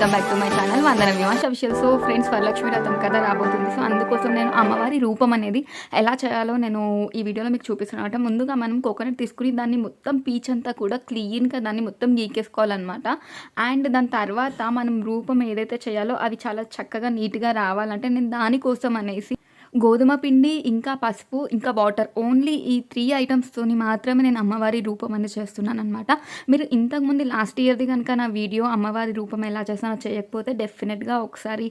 Welcome back to my channel Vandana విమాష official. So friends Varalakshmi రథం కథ రాబోతుంది. సో అందుకోసం నేను అమ్మవారి రూపం అనేది ఎలా చేయాలో నేను ఈ వీడియోలో మీకు చూపిస్తున్నాను ముందుగా మనం కోకోనట్ తీసుకుని దాన్ని మొత్తం పీచ్ అంతా కూడా క్లీన్గా దాన్ని మొత్తం గీకేసుకోవాలన్నమాట. అండ్ దాని తర్వాత మనం రూపం ఏదైతే చేయాలో అవి చాలా చక్కగా నీట్గా రావాలంటే నేను దానికోసం అనేసి గోధుమ పిండి ఇంకా పసుపు ఇంకా వాటర్. ఓన్లీ ఈ త్రీ ఐటమ్స్తోని మాత్రమే నేను అమ్మవారి రూపం అనేది చేస్తున్నాను అనమాట మీరు ఇంతకుముందు లాస్ట్ ఇయర్ది కనుక నా వీడియో అమ్మవారి రూపం ఎలా చేస్తానో చేయకపోతే డెఫినెట్గా ఒకసారి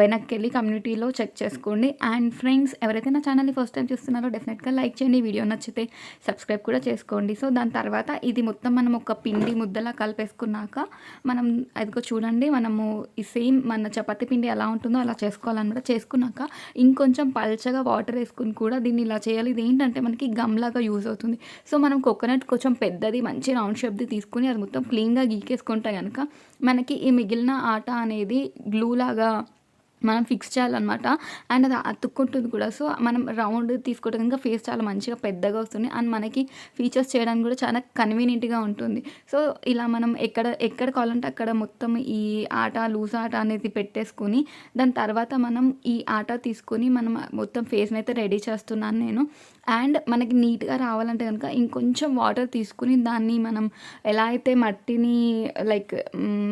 వెనక్కి వెళ్ళి కమ్యూనిటీలో చెక్ చేసుకోండి. అండ్ ఫ్రెండ్స్ ఎవరైతే నా ఛానల్ని ఫస్ట్ టైం చూస్తున్నారో డెఫినెట్గా లైక్ చేయండి. వీడియో నచ్చితే సబ్స్క్రైబ్ కూడా చేసుకోండి. సో దాని తర్వాత ఇది మొత్తం మనం ఒక పిండి ముద్దలా కలిపేసుకున్నాక మనం అదిగో చూడండి మనము ఈ సేమ్ మన చపాతి పిండి ఎలా ఉంటుందో అలా చేసుకోవాలన్నమాట చేసుకున్నాక ఇంకొంచెం పల్చగా వాటర్ వేసుకుని కూడా దీన్ని ఇలా చేయాలి. ఇది ఏంటంటే మనకి గమ్లాగా యూజ్ అవుతుంది. సో మనం కోకోనట్ కొంచెం పెద్దది మంచి రౌండ్ షేప్ది తీసుకుని అది మొత్తం క్లీన్గా గీకేసుకుంటే కనుక మనకి ఈ మిగిలిన ఆట అనేది గ్లూ లాగా మనం ఫిక్స్ చేయాలన్నమాట. అండ్ అది అతుక్కుంటుంది కూడా. సో మనం రౌండ్ తీసుకుంటే కనుక ఫేస్ చాలా మంచిగా పెద్దగా వస్తుంది. అండ్ మనకి ఫీచర్స్ చేయడానికి కూడా చాలా కన్వీనియంట్గా ఉంటుంది. సో ఇలా మనం ఎక్కడ ఎక్కడ కావాలంటే అక్కడ మొత్తం ఈ ఆట లూజ్ ఆట అనేది పెట్టేసుకుని దాని తర్వాత మనం ఈ ఆట తీసుకొని మనం మొత్తం ఫేస్ని అయితే రెడీ చేస్తున్నాను నేను. అండ్ మనకి నీట్గా రావాలంటే కనుక ఇంకొంచెం వాటర్ తీసుకుని దాన్ని మనం ఎలా అయితే మట్టిని లైక్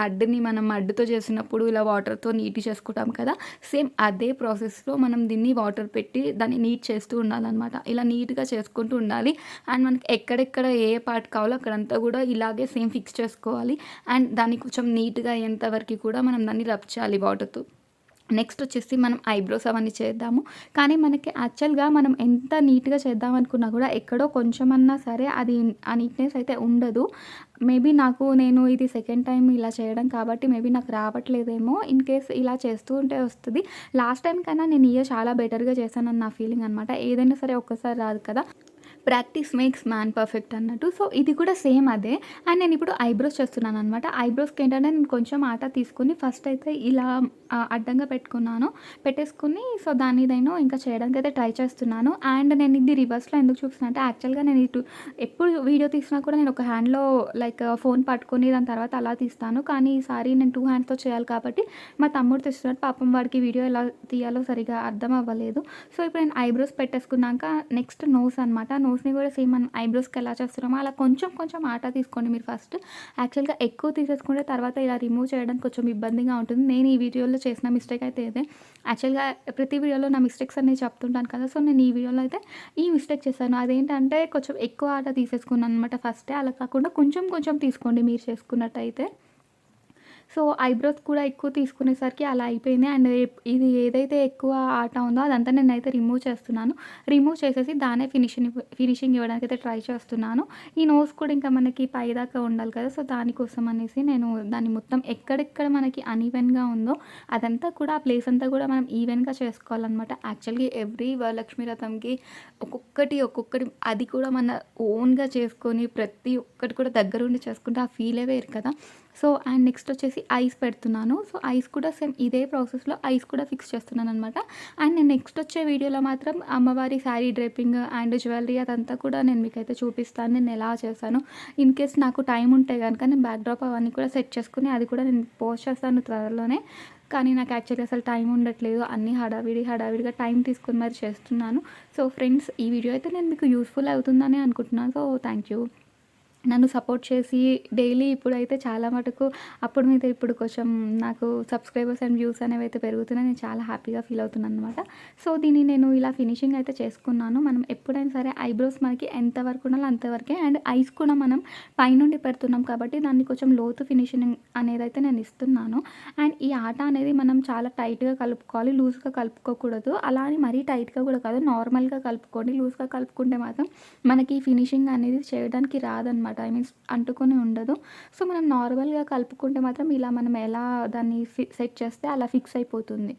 మడ్డిని మనం మడ్డుతో చేసినప్పుడు ఇలా వాటర్తో నీట్ చేసుకుంటాం కదా సేమ్ అదే ప్రాసెస్లో మనం దీన్ని వాటర్ పెట్టి దాన్ని నీట్ చేస్తూ ఉండాలన్నమాట. ఇలా నీట్గా చేసుకుంటూ ఉండాలి. అండ్ మనకి ఎక్కడెక్కడ ఏ పార్ట్ కావాలో అక్కడంతా కూడా ఇలాగే సేమ్ ఫిక్స్ చేసుకోవాలి. అండ్ దాన్ని కొంచెం నీట్గా అయ్యేంత వరకు కూడా మనం దాన్ని రబ్ చేయాలి వాటర్తో. నెక్స్ట్ వచ్చేసి మనం ఐబ్రోస్ అవన్నీ చేద్దాము. కానీ మనకి యాక్చువల్గా మనం ఎంత నీట్గా చేద్దాం అనుకున్నా కూడా ఎక్కడో కొంచెమన్నా సరే అది ఆ నీట్నెస్ అయితే ఉండదు. మేబీ నాకు నేను ఇది సెకండ్ టైం ఇలా చేయడం కాబట్టి మేబీ నాకు రావట్లేదేమో ఇన్ కేస్ ఇలా చేస్తూ ఉంటే వస్తుంది. లాస్ట్ టైం కన్నా నేను ఇయర్ చాలా బెటర్గా చేశానని నా ఫీలింగ్ అనమాట ఏదైనా సరే ఒక్కసారి రాదు కదా. ప్రాక్టీస్ మేక్స్ మ్యాన్ పర్ఫెక్ట్ అన్నట్టు. సో ఇది కూడా సేమ్ అదే. అండ్ నేను ఇప్పుడు ఐబ్రోస్ చేస్తున్నాను అనమాట ఐబ్రోస్కి ఏంటంటే నేను కొంచెం ఆట తీసుకుని ఫస్ట్ అయితే ఇలా అడ్డంగా పెట్టుకున్నాను. పెట్టేసుకుని సో దాన్ని నేను ఇంకా చేయడానికి అయితే ట్రై చేస్తున్నాను. అండ్ నేను ఇది రివర్స్లో ఎందుకు చూపిస్తున్నా అంటే యాక్చువల్గా నేను ఇటు ఎప్పుడు వీడియో తీసినా కూడా నేను ఒక హ్యాండ్లో లైక్ ఫోన్ పట్టుకొని దాని తర్వాత అలా తీస్తాను. కానీ ఈసారి నేను టూ హ్యాండ్స్తో చేయాలి కాబట్టి మా తమ్ముడు తెస్తున్నట్టు పాపం వాడికి వీడియో ఎలా తీయాలో సరిగా అర్థం అవ్వలేదు. సో ఇప్పుడు నేను ఐబ్రోస్ పెట్టేసుకున్నాక నెక్స్ట్ నోస్ అనమాట నోస్ నోస్ని కూడా సేమ్ మనం ఐబ్రోస్కి ఎలా చేస్తున్నామో అలా కొంచెం కొంచెం ఆట తీసుకోండి మీరు ఫస్ట్. యాక్చువల్గా ఎక్కువ తీసేసుకుంటే తర్వాత ఇలా రిమూవ్ చేయడానికి కొంచెం ఇబ్బందిగా ఉంటుంది. నేను ఈ వీడియోలో చేసిన మిస్టేక్ అయితే ఇదే. యాక్చువల్గా ప్రతి వీడియోలో నా మిస్టేక్స్ అన్నీ చెప్తుంటాను కదా సో నేను ఈ వీడియోలో అయితే ఈ మిస్టేక్ చేశాను. అదేంటంటే కొంచెం ఎక్కువ ఆట తీసేసుకున్నాను అనమాట ఫస్టే అలా కాకుండా కొంచెం కొంచెం తీసుకోండి మీరు చేసుకున్నట్టయితే. సో ఐబ్రోస్ కూడా ఎక్కువ తీసుకునేసరికి అలా అయిపోయింది. అండ్ ఇది ఏదైతే ఎక్కువ ఆట ఉందో అదంతా నేనైతే రిమూవ్ చేస్తున్నాను. రిమూవ్ చేసేసి దానే ఫినిషింగ్ ఫినిషింగ్ ఇవ్వడానికి అయితే ట్రై చేస్తున్నాను. ఈ నోస్ కూడా ఇంకా మనకి పైదాకా ఉండాలి కదా సో దానికోసం అనేసి నేను దాన్ని మొత్తం ఎక్కడెక్కడ మనకి అన్ఈవెన్గా ఉందో అదంతా కూడా ఆ ప్లేస్ అంతా కూడా మనం ఈవెన్గా చేసుకోవాలన్నమాట. యాక్చువల్గా ఎవ్రీ వరలక్ష్మి రథంకి ఒక్కొక్కటి ఒక్కొక్కటి అది కూడా మన ఓన్గా చేసుకొని ప్రతి ఒక్కటి కూడా దగ్గరుండి చేసుకుంటే ఆ ఫీలే వేరు కదా. సో అండ్ నెక్స్ట్ వచ్చేసి ఐస్ పెడుతున్నాను. సో ఐస్ కూడా సేమ్ ఇదే ప్రాసెస్లో ఐస్ కూడా ఫిక్స్ చేస్తున్నాను అనమాట అండ్ నేను నెక్స్ట్ వచ్చే వీడియోలో మాత్రం అమ్మవారి శారీ డ్రేపింగ్ అండ్ జ్యువెలరీ అదంతా కూడా నేను మీకైతే చూపిస్తాను. నేను ఎలా చేశాను. ఇన్ కేస్ నాకు టైం ఉంటే కనుక నేను బ్యాక్ డ్రాప్ అవన్నీ కూడా సెట్ చేసుకుని అది కూడా నేను పోస్ట్ చేస్తాను త్వరలోనే. కానీ నాకు యాక్చువల్లీ అసలు టైం ఉండట్లేదు. అన్ని హడావిడి హడావిడిగా టైం తీసుకుని మరి చేస్తున్నాను. సో ఫ్రెండ్స్ ఈ వీడియో అయితే నేను మీకు యూస్ఫుల్ అవుతుందని అనుకుంటున్నాను. సో థ్యాంక్ యూ నన్ను సపోర్ట్ చేసి డైలీ ఇప్పుడైతే చాలా మటుకు అప్పుడు మీద ఇప్పుడు కొంచెం నాకు సబ్స్క్రైబర్స్ అండ్ వ్యూస్ అనేవి అయితే పెరుగుతున్నాయి. నేను చాలా హ్యాపీగా ఫీల్ అవుతున్నాను అనమాట సో దీన్ని నేను ఇలా ఫినిషింగ్ అయితే చేసుకున్నాను. మనం ఎప్పుడైనా సరే ఐబ్రోస్ మనకి ఎంతవరకు ఉండాలో అంతవరకే అండ్ ఐస్ కూడా మనం పైనుండి పెడుతున్నాం కాబట్టి దాన్ని కొంచెం లోతు ఫినిషింగ్ అనేది అయితే నేను ఇస్తున్నాను. అండ్ ఈ ఆట అనేది మనం చాలా టైట్గా కలుపుకోవాలి. లూజ్గా కలుపుకోకూడదు. అలా అని మరీ టైట్గా కూడా కాదు. నార్మల్గా కలుపుకోండి. లూజ్గా కలుపుకుంటే మాత్రం మనకి ఫినిషింగ్ అనేది చేయడానికి రాదనమాట ఐ మీన్స్ అంటుకొని ఉండదు. సో మనం నార్మల్గా కలుపుకుంటే మాత్రం ఇలా మనం ఎలా దాన్ని సెట్ చేస్తే అలా ఫిక్స్ అయిపోతుంది.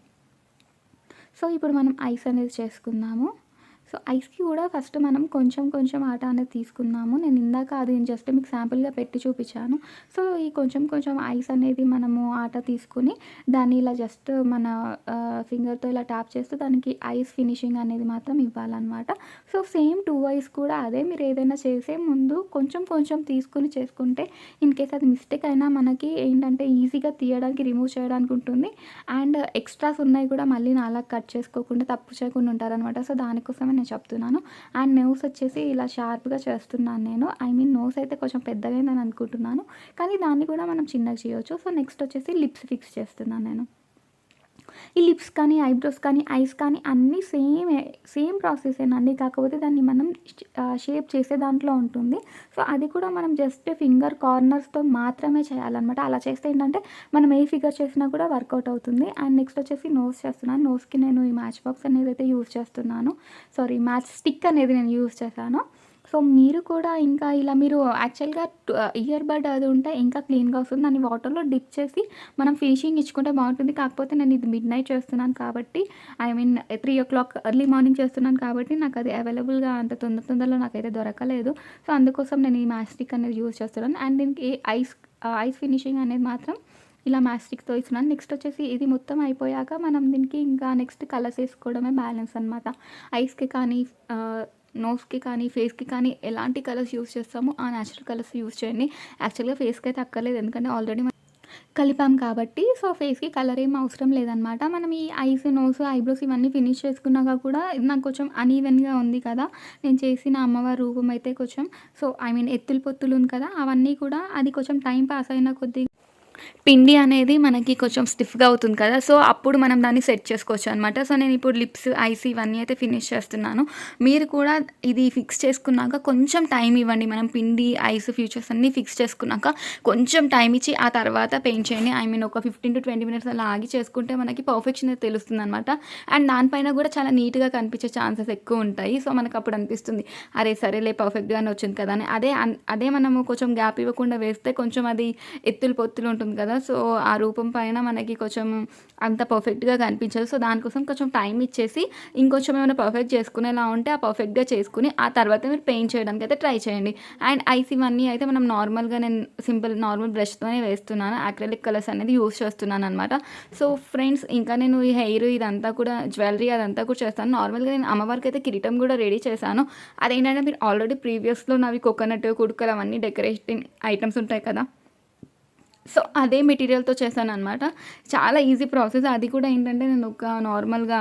సో ఇప్పుడు మనం ఐస్ అనేది చేసుకుందాము. సో ఐస్కి కూడా ఫస్ట్ మనం కొంచెం కొంచెం ఆట అనేది తీసుకున్నాము నేను ఇందాక అది జస్ట్ మీకు శాంపుల్గా పెట్టి చూపించాను. సో ఈ కొంచెం కొంచెం ఐస్ అనేది మనము ఆట తీసుకుని దాన్ని ఇలా జస్ట్ మన ఫింగర్తో ఇలా ట్యాప్ చేస్తూ దానికి ఐస్ ఫినిషింగ్ అనేది మాత్రం ఇవ్వాలన్నమాట. సో సేమ్ టూ ఐస్ కూడా అదే మీరు ఏదైనా చేసే ముందు కొంచెం కొంచెం తీసుకుని చేసుకుంటే ఇన్ కేస్ అది మిస్టేక్ అయినా మనకి ఏంటంటే ఈజీగా తీయడానికి రిమూవ్ చేయడానికి ఉంటుంది. అండ్ ఎక్స్ట్రాస్ ఉన్నాయి కూడా మళ్ళీ నాలా కట్ చేసుకోకుండా తప్పు చేయకుండా ఉంటారనమాట సో దానికోసమే నేను చెప్తున్నాను. అండ్ నోస్ వచ్చేసి ఇలా షార్ప్గా చేస్తున్నాను నేను. ఐ మీన్ నోస్ అయితే కొంచెం పెద్దగా అయిందని అనుకుంటున్నాను. కానీ దాన్ని కూడా మనం చిన్నగా చేయవచ్చు సో నెక్స్ట్ వచ్చేసి లిప్స్ ఫిక్స్ చేస్తున్నాను నేను. ఈ లిప్స్ కానీ ఐబ్రోస్ కానీ ఐస్ కానీ అన్నీ సేమ్ సేమ్ ప్రాసెస్ అండి కాకపోతే దాన్ని మనం షేప్ చేసే దాంట్లో ఉంటుంది. సో అది కూడా మనం జస్ట్ ఫింగర్ కార్నర్స్తో మాత్రమే చేయాలన్నమాట. అలా చేస్తే ఏంటంటే మనం ఏ ఫిగర్ చేసినా కూడా వర్కౌట్ అవుతుంది. అండ్ నెక్స్ట్ వచ్చేసి నోస్ చేస్తున్నాను. నోస్కి నేను ఈ మ్యాచ్ బాక్స్ అనేది అయితే యూజ్ చేస్తున్నాను. సారీ మ్యాచ్ స్టిక్ అనేది నేను యూజ్ చేశాను. సో మీరు కూడా ఇంకా ఇలా మీరు యాక్చువల్గా ఇయర్ బడ్ అది ఉంటే ఇంకా క్లీన్గా వస్తుంది. దాన్ని వాటర్లో డిప్ చేసి మనం ఫినిషింగ్ ఇచ్చుకుంటే బాగుంటుంది. కాకపోతే నేను ఇది మిడ్ నైట్ చేస్తున్నాను కాబట్టి I mean three o'clock early morning చేస్తున్నాను కాబట్టి నాకు అది అవైలబుల్గా అంత తొందర తొందరలో నాకైతే దొరకలేదు. సో అందుకోసం నేను ఈ మ్యాస్టిక్ అనేది యూజ్ చేస్తున్నాను. అండ్ దీనికి ఐస్ ఐస్ ఫినిషింగ్ అనేది మాత్రం ఇలా మ్యాస్టిక్తో ఇస్తున్నాను. నెక్స్ట్ వచ్చేసి ఇది మొత్తం అయిపోయాక మనం దీనికి ఇంకా నెక్స్ట్ కలర్స్ వేసుకోవడమే బ్యాలెన్స్ అనమాట ఐస్కి కానీ uh, నోస్కి కానీ ఫేస్కి కానీ ఎలాంటి కలర్స్ యూస్ చేస్తామో ఆ న్యాచురల్ కలర్స్ యూస్ చేయండి. యాక్చువల్గా ఫేస్కి అయితే అక్కర్లేదు. ఎందుకంటే ఆల్రెడీ కలిపాం కాబట్టి సో ఫేస్కి కలర్ ఏం అవసరం లేదనమాట మనం ఈ ఐస్ నోస్ ఐబ్రోస్ ఇవన్నీ ఫినిష్ చేసుకున్నాక కూడా నాకు కొంచెం అనీవెన్గా ఉంది కదా. నేను చేసిన అమ్మవారి రూపం అయితే కొంచెం సో ఐ మీన్ ఎత్తులు పొత్తులు ఉంది కదా. అవన్నీ కూడా అది కొంచెం టైం పాస్ అయిన కొద్దిగా పిండి అనేది మనకి కొంచెం స్టిఫ్గా అవుతుంది కదా. సో అప్పుడు మనం దాన్ని సెట్ చేసుకోవచ్చు అనమాట సో నేను ఇప్పుడు లిప్స్ ఐస్ ఇవన్నీ అయితే ఫినిష్ చేస్తున్నాను. మీరు కూడా ఇది ఫిక్స్ చేసుకున్నాక కొంచెం టైం ఇవ్వండి. మనం పిండి ఐస్ ఫ్యూచర్స్ అన్నీ ఫిక్స్ చేసుకున్నాక కొంచెం టైం ఇచ్చి ఆ తర్వాత పెయింట్ చేయండి. ఐ మీన్ ఒక ఫిఫ్టీన్ టు ట్వంటీ మినిట్స్ అలా ఆగి చేసుకుంటే మనకి పర్ఫెక్షన్ అయితే తెలుస్తుంది అనమాట అండ్ దానిపైన కూడా చాలా నీట్గా కనిపించే ఛాన్సెస్ ఎక్కువ ఉంటాయి. సో మనకు అప్పుడు అనిపిస్తుంది అరే సరేలే పర్ఫెక్ట్గానే వచ్చింది కదా అని. అదే అన్- అదే మనము కొంచెం గ్యాప్ ఇవ్వకుండా వేస్తే కొంచెం అది ఎత్తులు పొత్తులు ఉంటుంది కదా. సో ఆ రూపం పైన మనకి కొంచెం అంత పర్ఫెక్ట్గా కనిపించదు. సో దానికోసం కొంచెం టైం ఇచ్చేసి ఇంకొంచెం ఏమైనా పర్ఫెక్ట్ చేసుకునేలా ఉంటే ఆ పర్ఫెక్ట్గా చేసుకుని ఆ తర్వాత మీరు పెయింట్ చేయడానికి అయితే ట్రై చేయండి. అండ్ ఐస్ ఇవన్నీ అయితే మనం నార్మల్గా నేను సింపుల్ నార్మల్ బ్రష్తోనే వేస్తున్నాను. అక్రలిక్ కలర్స్ అనేది యూస్ చేస్తున్నాను అనమాట సో ఫ్రెండ్స్ ఇంకా నేను ఈ హెయిర్ ఇదంతా కూడా జ్యువెలరీ అదంతా కూడా చేస్తాను. నార్మల్గా నేను అమ్మవారికి అయితే కిరీటం కూడా రెడీ చేశాను. అదేంటంటే మీరు ఆల్రెడీ ప్రీవియస్లో నావి కోకోనట్ కుడుకలు అవన్నీ డెకరేటింగ్ ఐటమ్స్ ఉంటాయి కదా? సో అదే మెటీరియల్తో చేశాను అనమాట చాలా ఈజీ ప్రాసెస్. అది కూడా ఏంటంటే నేను ఒక నార్మల్గా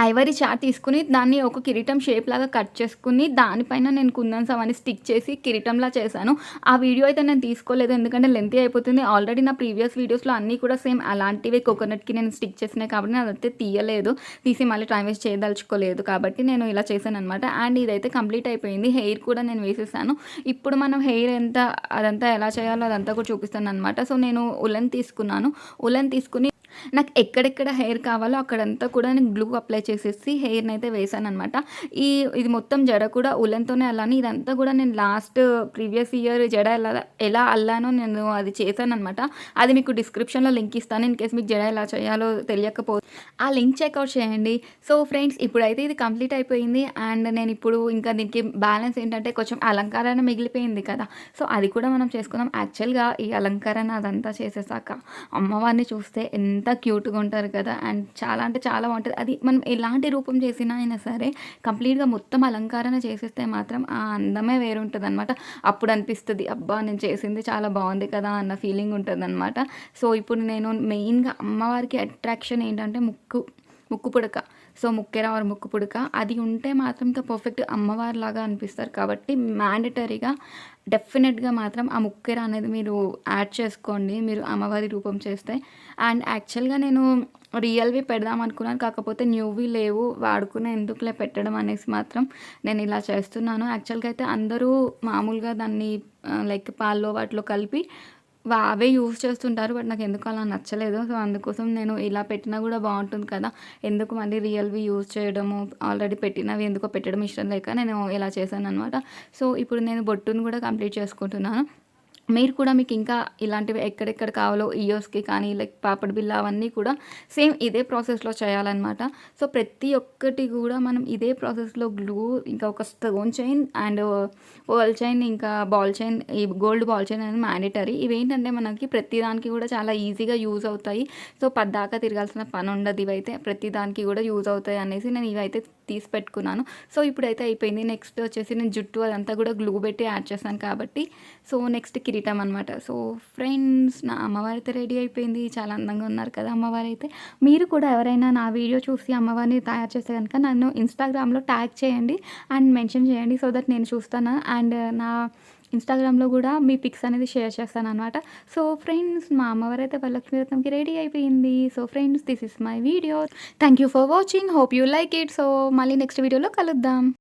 ఐవరీ చాట్ తీసుకుని దాన్ని ఒక కిరీటం షేప్ లాగా కట్ చేసుకుని దానిపైన నేను కుందన్స్ అవన్నీ స్టిక్ చేసి కిరీటంలా చేశాను. ఆ వీడియో అయితే నేను తీసుకోలేదు ఎందుకంటే లెంతీ అయిపోతుంది. ఆల్రెడీ నా ప్రీవియస్ వీడియోస్లో అన్నీ కూడా సేమ్ అలాంటివే. కోకోనట్కి నేను స్టిక్ చేసినాయి కాబట్టి నేను అదైతే తీయలేదు. తీసి మళ్ళీ టైం వేస్ట్ చేయదలుచుకోలేదు కాబట్టి నేను ఇలా చేశాను అనమాట అండ్ ఇదైతే కంప్లీట్ అయిపోయింది. హెయిర్ కూడా నేను వేసేసాను. ఇప్పుడు మనం హెయిర్ ఎంత అదంతా ఎలా చేయాలో అదంతా కూడా చూపిస్తాను అనమాట సో నేను ఉలన్ తీసుకున్నాను. ఉలన్ తీసుకుని నాకు ఎక్కడెక్కడ హెయిర్ కావాలో అక్కడంతా కూడా నేను గ్లూ అప్లై చేసేసి హెయిర్ని అయితే వేసాను అనమాట ఈ ఇది మొత్తం జడ కూడా ఉలెన్తోనే అల్లాను. ఇదంతా కూడా నేను లాస్ట్ ప్రీవియస్ ఇయర్ జడ ఎలా ఎలా అల్లానో నేను అది చేశాను అనమాట అది మీకు డిస్క్రిప్షన్లో లింక్ ఇస్తాను ఇన్ కేస్ మీకు జడ ఎలా చేయాలో తెలియకపోతే ఆ లింక్ చెక్అవుట్ చేయండి. సో ఫ్రెండ్స్ ఇప్పుడైతే ఇది కంప్లీట్ అయిపోయింది. అండ్ నేను ఇప్పుడు ఇంకా దీనికి బ్యాలెన్స్ ఏంటంటే కొంచెం అలంకారాన్ని మిగిలిపోయింది కదా. సో అది కూడా మనం చేసుకుందాం. యాక్చువల్గా ఈ అలంకరణ అదంతా చేసేసాక అమ్మవారిని చూస్తే ఎంత క్యూట్గా ఉంటారు కదా అండ్ చాలా అంటే చాలా బాగుంటుంది. అది మనం ఎలాంటి రూపం చేసినా అయినా సరే కంప్లీట్గా మొత్తం అలంకరణ చేసేస్తే మాత్రం ఆ అందమే వేరుంటుంది అనమాట అప్పుడు అనిపిస్తుంది అబ్బా నేను చేసింది చాలా బాగుంది కదా అన్న ఫీలింగ్ ఉంటుంది అనమాట సో ఇప్పుడు నేను మెయిన్గా అమ్మవారికి అట్రాక్షన్ ఏంటంటే ముక్కు. ముక్కు పుడక సో ముక్కెర ఆర్ ముక్కు పుడక అది ఉంటే మాత్రం ఇంకా పర్ఫెక్ట్ అమ్మవారిలాగా అనిపిస్తారు. కాబట్టి మ్యాండటరీగా డెఫినెట్గా మాత్రం ఆ ముక్కెర అనేది మీరు యాడ్ చేసుకోండి. మీరు అమ్మవారి రూపం చేస్తే. అండ్ యాక్చువల్గా నేను రియల్వి పెడదాం అనుకున్నాను. కాకపోతే న్యూవి లేవు. వాడుకునే ఎందుకులే పెట్టడం అనేసి మాత్రం నేను ఇలా చేస్తున్నాను. యాక్చువల్గా అయితే అందరూ మామూలుగా దాన్ని లైక్ పాల్లో వాటిలో కలిపి అవే యూస్ చేస్తుంటారు బట్ నాకు ఎందుకు అలా నచ్చలేదు. సో అందుకోసం నేను ఇలా పెట్టినా కూడా బాగుంటుంది కదా. ఎందుకు మళ్ళీ రియల్వి యూజ్ చేయడము ఆల్రెడీ పెట్టినవి ఎందుకో పెట్టడం ఇష్టం లేక నేను ఇలా చేశాను అనమాట సో ఇప్పుడు నేను బొట్టును కూడా కంప్లీట్ చేసుకుంటున్నాను. మీరు కూడా మీకు ఇంకా ఇలాంటివి ఎక్కడెక్కడ కావాలో ఇయర్స్కి కానీ లైక్ పాపడ్ బిల్ల అవన్నీ కూడా సేమ్ ఇదే ప్రాసెస్లో చేయాలన్నమాట. సో ప్రతి ఒక్కటి కూడా మనం ఇదే ప్రాసెస్లో గ్లూ ఇంకా ఒక stone chain and pearl chain ఇంకా బాల్ చైన్ ఈ గోల్డ్ బాల్ చైన్ అనేది మ్యాండేటరీ. ఇవేంటంటే మనకి ప్రతి దానికి కూడా చాలా ఈజీగా యూజ్ అవుతాయి. సో పద్దాకా తిరగాల్సిన పని ఉండదు ఇవైతే. ప్రతి దానికి కూడా యూజ్ అవుతాయి అనేసి నేను ఇవైతే తీసి పెట్టుకున్నాను. సో ఇప్పుడైతే అయిపోయింది. నెక్స్ట్ వచ్చేసి నేను జుట్టు అదంతా కూడా గ్లూ పెట్టి యాడ్ చేశాను కాబట్టి సో నెక్స్ట్ కిరీటం అనమాట సో ఫ్రెండ్స్ నా అమ్మవారి అయితే రెడీ అయిపోయింది. చాలా అందంగా ఉన్నారు కదా అమ్మవారు అయితే మీరు కూడా ఎవరైనా నా వీడియో చూసి అమ్మవారిని తయారు చేస్తే కనుక నన్ను ఇన్స్టాగ్రామ్లో ట్యాగ్ చేయండి అండ్ మెన్షన్ చేయండి సో దట్ నేను చూస్తాను. అండ్ నా ఇన్స్టాగ్రామ్లో కూడా మీ పిక్స్ అనేది షేర్ చేస్తాను అనమాట సో ఫ్రెండ్స్ మా అమ్మవారు అయితే వరలక్ష్మి రత్నంకి రెడీ అయిపోయింది. So friends this is my video. Thank you for watching. Hope you like it. So మళ్ళీ నెక్స్ట్ వీడియోలో కలుద్దాం.